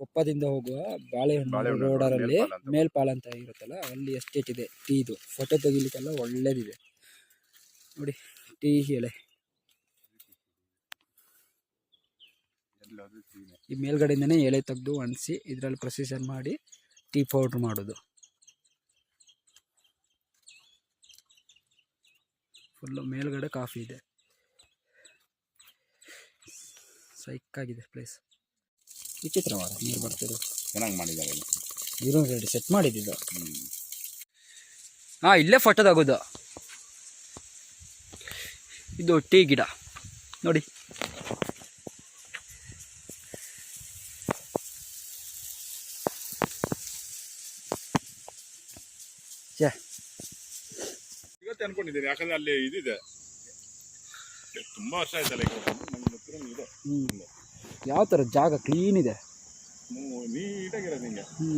ಕೊಪ್ಪದಿಂದ ಹೋಗುವ ಬಾಳೆಹಣ್ಣು ರೋಡರಲ್ಲಿ ಮೇಲ್ಪಾಲ ಅಂತ. ಇರುತ್ತಲ್ಲ ಅಲ್ಲಿ ಎಸ್ಟೇಟ್ ಇದೆ ಟೀ ಇದು. ಫೋಟೋ ತೆಗಿಲಿಕ್ಕೆಲ್ಲ ಒಳ್ಳೇದಿದೆ. ನೋಡಿ ಟೀ ಎಲೆ. ಈ ಮೇಲ್ಗಡೆಯಿಂದನೇ ಎಲೆ ತೆಗೆದು ಒಣಸಿ ಇದರಲ್ಲಿ ಪ್ರೊಸೆಸರ್ ಮಾಡಿ ಟೀ ಪೌಡ್ರ್ ಮಾಡೋದು. ಫುಲ್ಲು ಮೇಲ್ಗಡೆ ಕಾಫಿ ಇದೆ. ಸೈಕ್ ಆಗಿದೆ ಪ್ಲೇಸ್ ವಿಚಿತ್ರವಾದ ನೀರು ಬರ್ತಿರೋದು ಚೆನ್ನಾಗಿ ಮಾಡಿದ್ದಾರೆ ಇಲ್ಲಿ. ನೀರು ರೆಡಿ ಸೆಟ್ ಮಾಡಿದ್ದು ಹ್ಮ್. ಹಾಂ ಇಲ್ಲೇ ಫೋಟೋದಾಗೋದು ತಗೋದು. ಇದು ಟೀ ಗಿಡ. ನೋಡಿ. ಛೇ. ಇವತ್ತೇ ಅನ್ಕೊಂಡಿದ್ದೀನಿ ಯಾಕಂದ್ರೆ ಅಲ್ಲಿ ಇದಿದೆ. ತುಂಬಾ ವರ್ಷ ಆಯ್ತಲ್ಲ ಈಗ. ಇದೆ. ಯಾವ ಥರ ಜಾಗ ಕ್ಲೀನ್ ಇದೆ? ನೀಟಾಗಿರೋದು ಹಿಂಗೆ. ಹ್ಞೂ